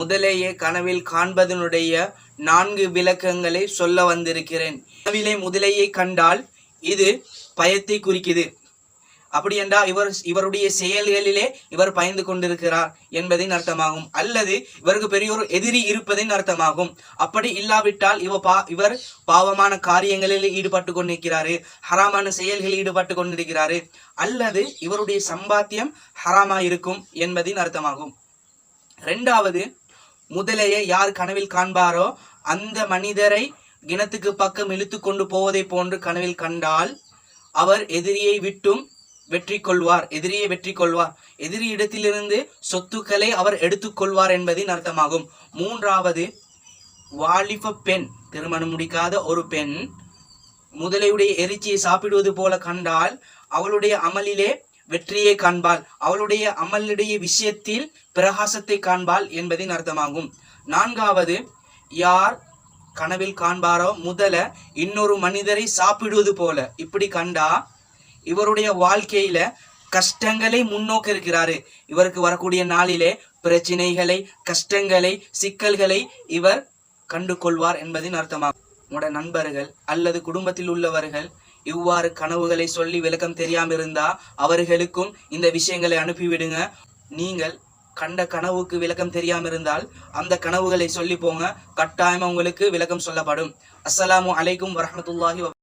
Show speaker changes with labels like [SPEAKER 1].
[SPEAKER 1] முதலேயே கனவில் காண்பதனுடைய நான்கு விளக்கங்களை சொல்ல வந்திருக்கிறேன். கனவிலே முதலையை கண்டால் இது பயத்தை குறிக்குது. அப்படி என்றால் இவர் இவருடைய செயல்களிலே இவர் பயந்து கொண்டிருக்கிறார் என்பதின் அர்த்தமாகும். அல்லது இவருக்கு பெரிய ஒரு எதிரி இருப்பதின் அர்த்தமாகும். அப்படி இல்லாவிட்டால் இவர் பா இவர் பாவமான காரியங்களில் ஈடுபட்டு கொண்டிருக்கிறாரு. ஹராமான செயல்களில் ஈடுபட்டு கொண்டிருக்கிறாரு. அல்லது இவருடைய சம்பாத்தியம் ஹராமா இருக்கும் என்பதின் அர்த்தமாகும். ரெண்டாவது முதலையை யார் கனவில் காண்பாரோ அந்த மனிதரை கிணத்துக்கு பக்கம் இழுத்து கொண்டு போவதை போன்று கனவில் கண்டால் அவர் எதிரியை விட்டும் வெற்றி கொள்வார் எதிரியை வெற்றி கொள்வார் எதிரி இடத்திலிருந்து சொத்துக்களை அவர் எடுத்துக்கொள்வார் என்பதின் அர்த்தமாகும். மூன்றாவது வாலிப பெண் திருமணம் முடிக்காத ஒரு பெண் முதலையுடைய எரிச்சியை சாப்பிடுவது போல கண்டால் அவளுடைய அமலிலே வெற்றியை காண்பாள். அவளுடைய அமலுடைய விஷயத்தில் பிரகாசத்தை காண்பாள் என்பதின் அர்த்தமாகும். நான்காவது யார் கனவில் காண்பாரோ முதல இன்னொரு மனிதரை சாப்பிடுவது போல. இப்படி கண்டா இவருடைய வாழ்க்கையில கஷ்டங்களை முன்னோக்க இருக்கிறாரு. இவருக்கு வரக்கூடிய நாளிலே பிரச்சனைகளை கஷ்டங்களை சிக்கல்களை இவர் கண்டு கொள்வார் என்பதின் அர்த்தமாகும். உங்களோட நண்பர்கள் அல்லது குடும்பத்தில் உள்ளவர்கள் இவ்வாறு கனவுகளை சொல்லி விளக்கம் தெரியாம இருந்தா அவர்களுக்கும் இந்த விஷயங்களை அனுப்பிவிடுங்க. நீங்கள் கண்ட கனவுக்கு விளக்கம் தெரியாம இருந்தால் அந்த கனவுகளை சொல்லி போங்க. கட்டாயமா உங்களுக்கு விளக்கம் சொல்லப்படும். அஸ்ஸலாமு அலைக்கும் வரமத்துல்லாஹி